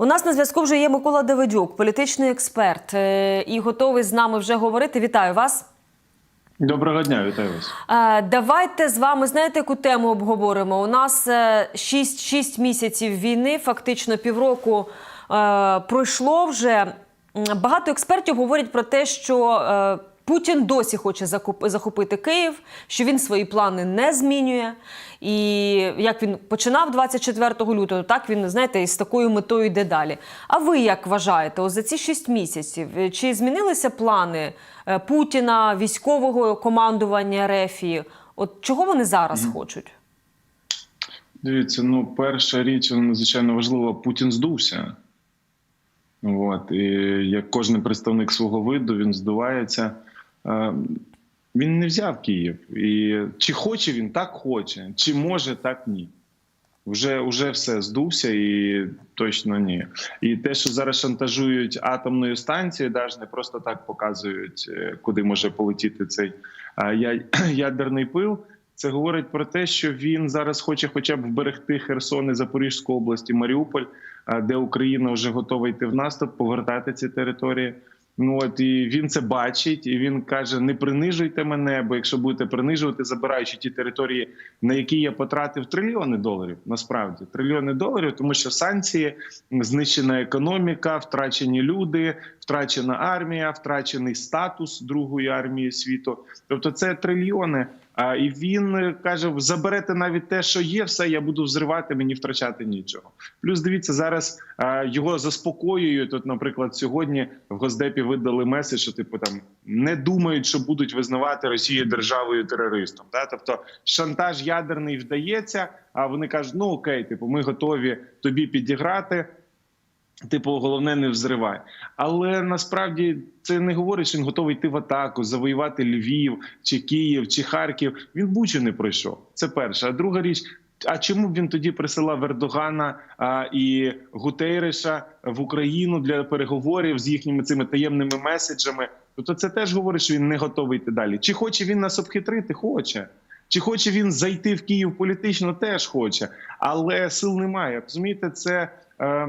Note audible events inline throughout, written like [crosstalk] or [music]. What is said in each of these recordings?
У нас на зв'язку вже є Микола Давидюк, політичний експерт, е, і готовий з нами вже говорити. Вітаю вас. Доброго дня, вітаю вас. Е, Давайте з вами знаєте, яку тему обговоримо. У нас 6, 6 місяців війни, фактично півроку е, пройшло вже. Багато експертів говорять про те, що е, Путін досі хоче захопити Київ, що він свої плани не змінює. І як він починав 24 лютого, так він знаєте, із такою метою йде далі. А ви як вважаєте, ось за ці 6 місяців е, чи змінилися плани е, Путіна, військового командування РЕФІ? От чого вони зараз хочуть? Дивіться, ну перша річ, ну, надзвичайно важлива, Путін здувся. От, і як кожен представник свого виду, він здувається. Він не взяв Київ. І чи хоче він, так хоче, чи може, так ні. Вже, вже все здувся і точно ні. І те, що зараз шантажують атомною станцією, навіть не просто так показують, е, куди може полетіти цей [clears throat] ядерний пил. Це говорить про те, що він зараз хоче, хоча б вберегти Херсон і Запорізьку область і Маріуполь, де Україна вже готова йти в наступ, повертати ці території. Ну от і він це бачить, і він каже: не принижуйте мене, бо якщо будете принижувати, забираючи ті території, на які я потратив трильйони доларів, насправді трильйони доларів, тому що санкції, знищена економіка, втрачені люди, втрачена армія, втрачений статус другої армії світу. Тобто, це трильйони. І він е, каже: заберете навіть те, що є, все я буду взривати, мені втрачати нічого. Плюс дивіться, зараз його заспокоюють. От, наприклад, сьогодні в Госдепі видали меседж, що типу там не думають, що будуть визнавати Росію державою терористом. Да? Тобто шантаж ядерний вдається. А вони кажуть: ну окей, типу, ми готові тобі підіграти. Типу, головне не взривай. Але насправді це не говорить, що він готовий йти в атаку, завоювати Львів, чи Київ, чи Харків. Він бучу не пройшов. Це перше. А друга річ. А чому б він тоді присилав Ердогана а, і Гутейреша в Україну для переговорів з їхніми цими таємними меседжами? Тобто це теж говорить, що він не готовий йти далі. Чи хоче він нас обхитрити? Хоче. Чи хоче він зайти в Київ політично? Теж хоче, але сил немає. Розумієте, це. Е,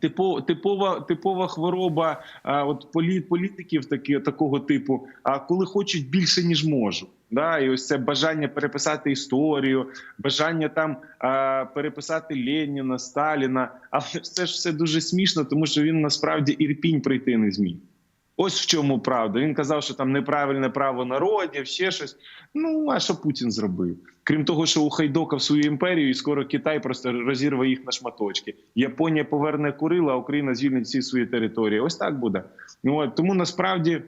Типо, типова, типова хвороба а, от політ, політиків такі, такого типу, а коли хочуть більше ніж можуть. Да, і ось це бажання переписати історію, бажання там а, переписати Леніна, Сталіна. Але це ж все дуже смішно, тому що він насправді ірпінь прийти не зміг. Ось в чому правда. Він казав, що там неправильне право народів, ще щось. Ну а що Путін зробив? Крім того, що ухайдокав свою імперію, і скоро Китай просто розірве їх на шматочки. Японія поверне Курила, а Україна звільнить всі свої території. Ось так буде. Ну от тому насправді.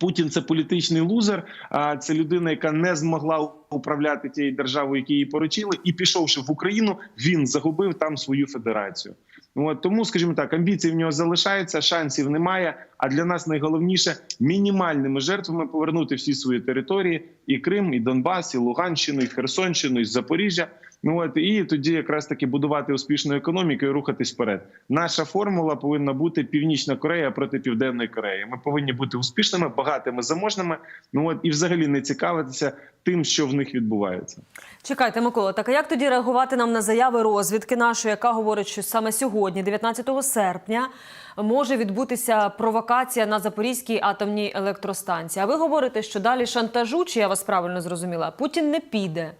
Путін це політичний лузер, а це людина, яка не змогла управляти тією державою, яку їй поручили, і пішовши в Україну, він загубив там свою федерацію. От, тому, скажімо так, амбіції в нього залишаються, шансів немає. А для нас найголовніше мінімальними жертвами повернути всі свої території: і Крим, і Донбас, і Луганщину, і Херсонщину, і Запоріжжя. Ну от і тоді якраз таки будувати успішну економіку і рухатись вперед. Наша формула повинна бути Північна Корея проти Південної Кореї. Ми повинні бути успішними, багатими, заможними. Ну от і взагалі не цікавитися тим, що в них відбувається. Чекайте, Микола, так а як тоді реагувати нам на заяви розвідки нашої, яка говорить, що саме сьогодні, 19 серпня, може відбутися провокація на Запорізькій атомній електростанції? А ви говорите, що далі шантажу, чи я вас правильно зрозуміла? Путін не піде.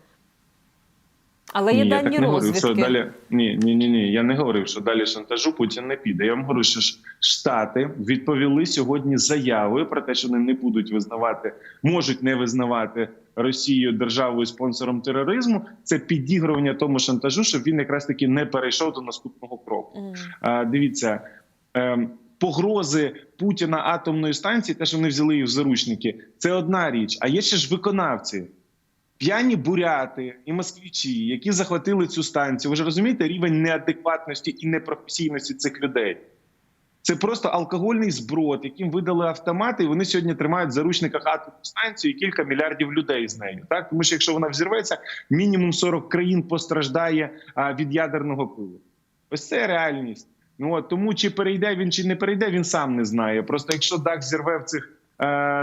Але є Ні, я дані так не говорив, що далі ні, ні, ні, ні. Я не говорив, що далі шантажу Путін не піде. Я вам говорю, що штати відповіли сьогодні заявою про те, що вони не будуть визнавати, можуть не визнавати Росію державою спонсором тероризму. Це підігрування тому шантажу, щоб він якраз таки не перейшов до наступного кроку. Мгм. А, дивіться. ем, Погрози Путіна атомної станції, те, що вони взяли їх в заручники, це одна річ. А є ще ж виконавці, п'яні буряти і москвичі, які захватили цю станцію. Ви ж розумієте рівень неадекватності і непрофесійності цих людей. Це просто алкогольний зброд, яким видали автомати, і вони сьогодні тримають в заручниках атомну станцію і кілька мільярдів людей з нею. Так, тому що якщо вона взірветься, мінімум 40 країн постраждає від ядерного пилу. Ось це реальність. Ну от тому чи перейде він, чи не перейде, він сам не знає. Просто якщо дах зірве в цих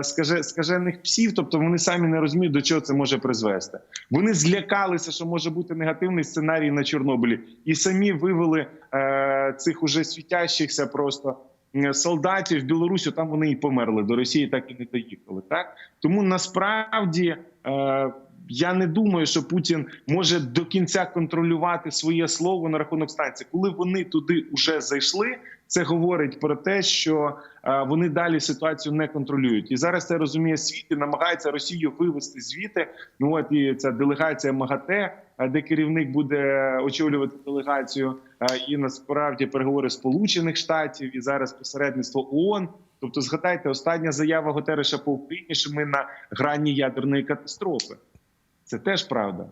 скаже, скажених псів, тобто вони самі не розуміють, до чого це може призвести. Вони злякалися, що може бути негативний сценарій на Чорнобилі, і самі вивели е, е, цих уже світящихся просто е, солдатів в Білорусі, там вони і померли. До Росії так і не доїхали. Тому насправді. Е, я не думаю, що Путін може до кінця контролювати своє слово на рахунок станції. Коли вони туди вже зайшли, це говорить про те, що е, вони далі ситуацію не контролюють. І зараз це розуміє світ і намагається Росію вивести звідти. Ну от і ця делегація МАГАТЕ, е, де керівник буде очолювати делегацію, е, і насправді переговори Сполучених Штатів і зараз посередництво ООН. Тобто, згадайте, остання заява Готереша по Україні, що ми на грані ядерної катастрофи. Це теж правда.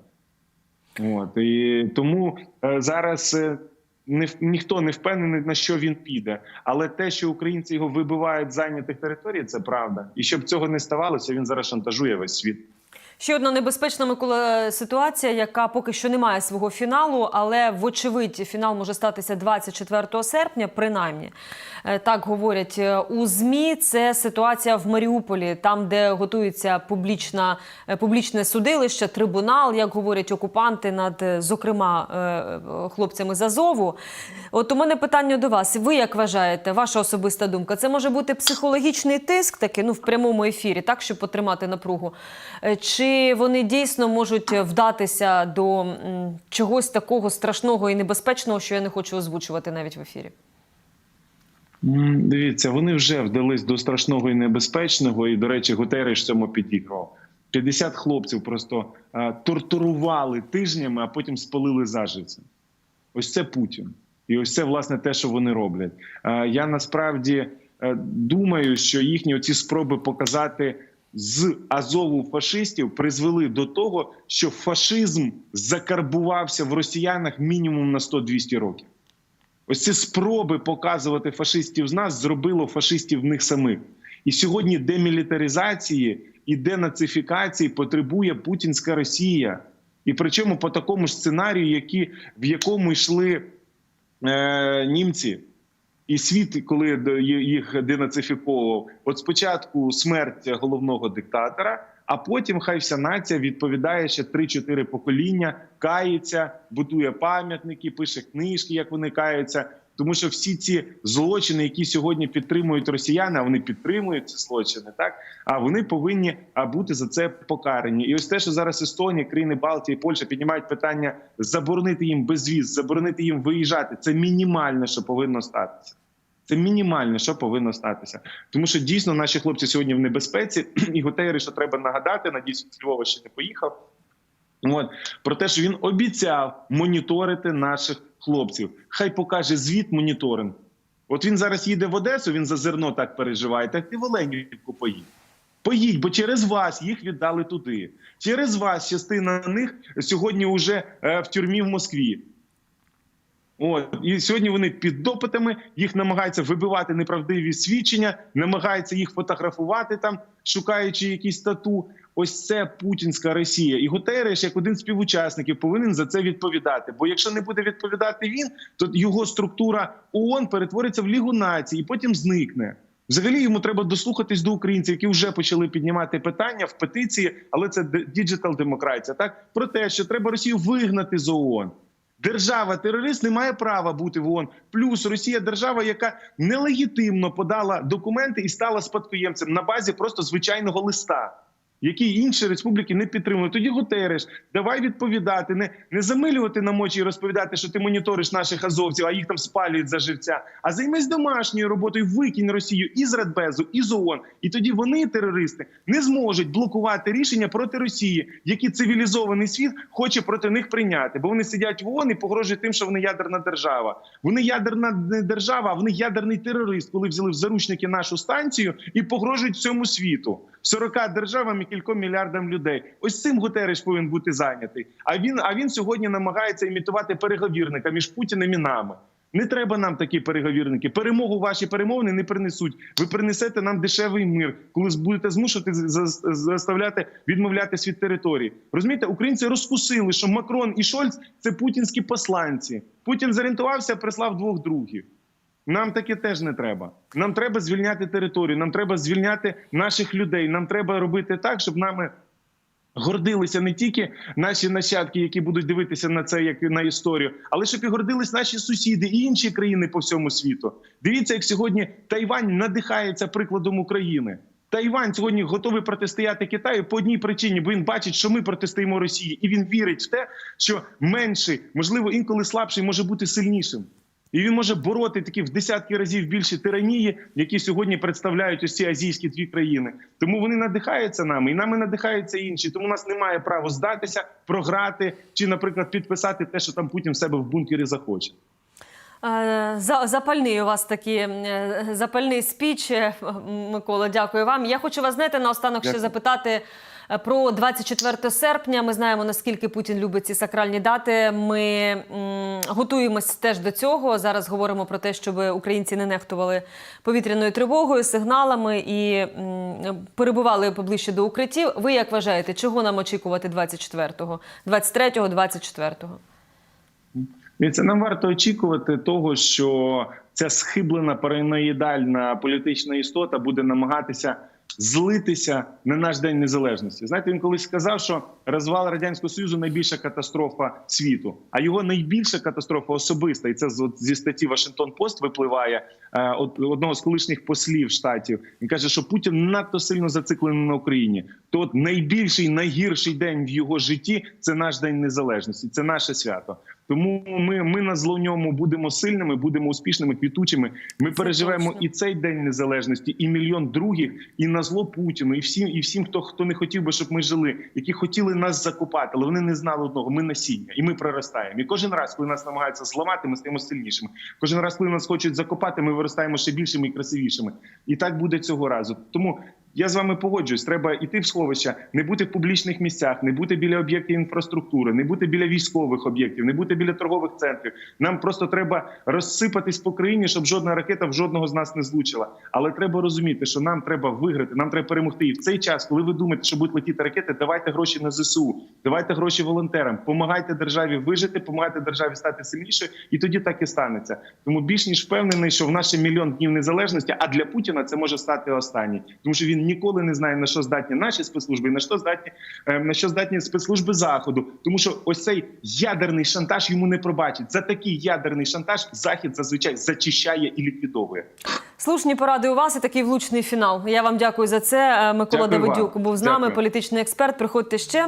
От і тому е, зараз е, не ніхто не впевнений на що він піде. Але те, що українці його вибивають з зайнятих територій, це правда. І щоб цього не ставалося, він зараз шантажує весь світ. Ще одна небезпечна Микола ситуація, яка поки що не має свого фіналу, але вочевидь фінал може статися 24 серпня, принаймні. Е, Так говорять е, у змі. Це ситуація в Маріуполі, там, де готується публічна е, публічне судилище, трибунал, як говорять окупанти, над зокрема хлопцями з Азову. От у мене питання до вас. Ви як вважаєте, ваша особиста думка? Це може бути психологічний тиск, такий, ну в прямому ефірі, так щоб потримати напругу. Е, Чи вони дійсно можуть вдатися до чогось такого страшного і небезпечного, що я не хочу озвучувати навіть в ефірі? Дивіться, вони вже вдались до страшного і небезпечного. І, до речі, Гутереш цьому підіграв. 50 хлопців просто е, тортурували тижнями, а потім спалили заживо. Ось це Путін. І ось це власне те, що вони роблять. Е, Я насправді е, думаю, що їхні оці спроби показати з Азову фашистів призвели до того, що фашизм закарбувався в росіянах мінімум на 100-200 років. Ось ці спроби показувати фашистів з нас зробило фашистів в них самих. І сьогодні демілітаризації і денацифікації потребує путінська Росія. І причому по такому ж сценарію, які, в якому йшли е, німці, і світ, коли їх денацифіковував, от спочатку смерть головного диктатора, а потім хай вся нація відповідає ще 3-4 покоління, кається, будує пам'ятники, пише книжки, як вони каються. Тому що всі ці злочини, які сьогодні підтримують росіяни, а вони підтримують ці злочини, так а вони повинні бути за це покарані. І ось те, що зараз Естонія, країни Балтії, Польща піднімають питання заборонити їм безвіз, заборонити їм виїжджати. Це мінімальне, що повинно статися. Це мінімальне, що повинно статися, тому що дійсно наші хлопці сьогодні в небезпеці, [clears throat] і Гутейри, що треба нагадати, надіюсь, з Львова ще не поїхав. От про те, що він обіцяв моніторити наших хлопців. Хай покаже звіт моніторинг. От він зараз їде в Одесу, він за зерно так переживає. Так ти в Оленівку поїдь. Поїдь, бо через вас їх віддали туди. Через вас частина них сьогодні вже е, в тюрмі в Москві. От і сьогодні вони під допитами їх намагаються вибивати неправдиві свідчення, намагаються їх фотографувати там, шукаючи якісь тату. Ось це путінська Росія. І Гутереш, як один з співучасників, повинен за це відповідати. Бо якщо не буде відповідати він, то його структура ООН перетвориться в Лігу націй і потім зникне. Взагалі йому треба дослухатись до українців, які вже почали піднімати питання в петиції, але це діджитал демократія. Так про те, що треба Росію вигнати з ООН. Держава-терорист не має права бути в ООН. Плюс Росія держава, яка нелегітимно подала документи і стала спадкоємцем на базі просто звичайного листа, який інші республіки не підтримують. Тоді Гутереш, давай відповідати, не, не замилювати нам очі і розповідати, що ти моніториш наших азовців, а їх там спалюють за живця. А займись домашньою роботою, викинь Росію із Радбезу, із ООН. І тоді вони, терористи, не зможуть блокувати рішення проти Росії, які цивілізований світ хоче проти них прийняти, бо вони сидять в ООН і погрожують тим, що вони ядерна держава. Вони ядерна не держава, а вони ядерний терорист, коли взяли в заручники нашу станцію і погрожують всьому світу. 40 державам і кільком мільярдам людей. Ось цим Гутереш повинен бути зайнятий. А він, а він сьогодні намагається імітувати переговірника між Путіним і нами. Не треба нам такі переговірники. Перемогу ваші перемовини не принесуть. Ви принесете нам дешевий мир, коли будете змушувати за- за- заставляти відмовлятись від території. Розумієте, українці розкусили, що Макрон і Шольц це путінські посланці. Путін зорієнтувався, прислав двох другів. Нам таке теж не треба. Нам треба звільняти територію, нам треба звільняти наших людей. Нам треба робити так, щоб нами гордилися не тільки наші нащадки, які будуть дивитися на це як на історію, але щоб і гордились наші сусіди і інші країни по всьому світу. Дивіться, як сьогодні Тайвань надихається прикладом України. Тайвань сьогодні готовий протистояти Китаю по одній причині, бо він бачить, що ми протистоїмо Росії, і він вірить в те, що менший, можливо, інколи слабший може бути сильнішим. І він може бороти такі в десятки разів більші тиранії, які сьогодні представляють ось ці азійські дві країни. Тому вони надихаються нами, і нами надихаються інші. Тому у нас немає права здатися, програти чи, наприклад, підписати те, що там Путін в себе в бункері захоче. Е, Запальний у вас такий е, запальний спіч, е, Микола. Дякую вам. Я хочу вас знаєте, наостанок ще запитати про 24 серпня. Ми знаємо наскільки Путін любить ці сакральні дати. Ми готуємось теж до цього. Зараз говоримо про те, щоб українці не нехтували повітряною тривогою, сигналами і перебували поближче до укриттів. Ви як вважаєте, чого нам очікувати 24-го, 23-го, 24-го? Дивіться, нам варто очікувати того, що ця схиблена параноїдальна політична істота буде намагатися злитися на наш день незалежності. Знаєте, він колись сказав, що розвал радянського союзу найбільша катастрофа світу, а його найбільша катастрофа особиста, і це зі статті Вашингтон Пост випливає е, одного з колишніх послів штатів. Він каже, що Путін надто сильно зациклений на Україні. То от найбільший, найгірший день в його житті це наш день незалежності, це наше свято. Тому ми, ми на зло ньому будемо сильними, будемо успішними, квітучими. Ми переживемо точно. і цей день незалежності, і мільйон других, і на зло Путіну, і всім, і всім, хто хто не хотів би, щоб ми жили, які хотіли нас закопати, але вони не знали одного. Ми насіння, і ми проростаємо. І кожен раз, коли нас намагаються зламати, ми стаємо сильнішими. Кожен раз, коли нас хочуть закопати, ми виростаємо ще більшими і красивішими. І так буде цього разу. Тому. Я з вами погоджуюсь. Треба йти в сховища, не бути в публічних місцях, не бути біля об'єктів інфраструктури, не бути біля військових об'єктів, не бути біля торгових центрів. Нам просто треба розсипатись по країні, щоб жодна ракета в жодного з нас не злучила. Але треба розуміти, що нам треба виграти, нам треба перемогти. І в цей час, коли ви думаєте, що будуть летіти ракети, давайте гроші на ЗСУ, давайте гроші волонтерам, помагайте державі вижити, помагайте державі стати сильнішою, і тоді так і станеться. Тому більш ніж впевнений, що в наші мільйон днів незалежності, а для Путіна це може стати останній, тому що він ніколи не знає на що здатні наші спецслужби, і на що здатні е, на що здатні спецслужби заходу. Тому що ось цей ядерний шантаж йому не пробачить. За такий ядерний шантаж захід зазвичай зачищає і ліквідовує. Слушні поради у вас і такий влучний фінал. Я вам дякую за це. Е, Микола Дякую вам. Давидюк був з нами, Дякую. політичний експерт. Приходьте ще.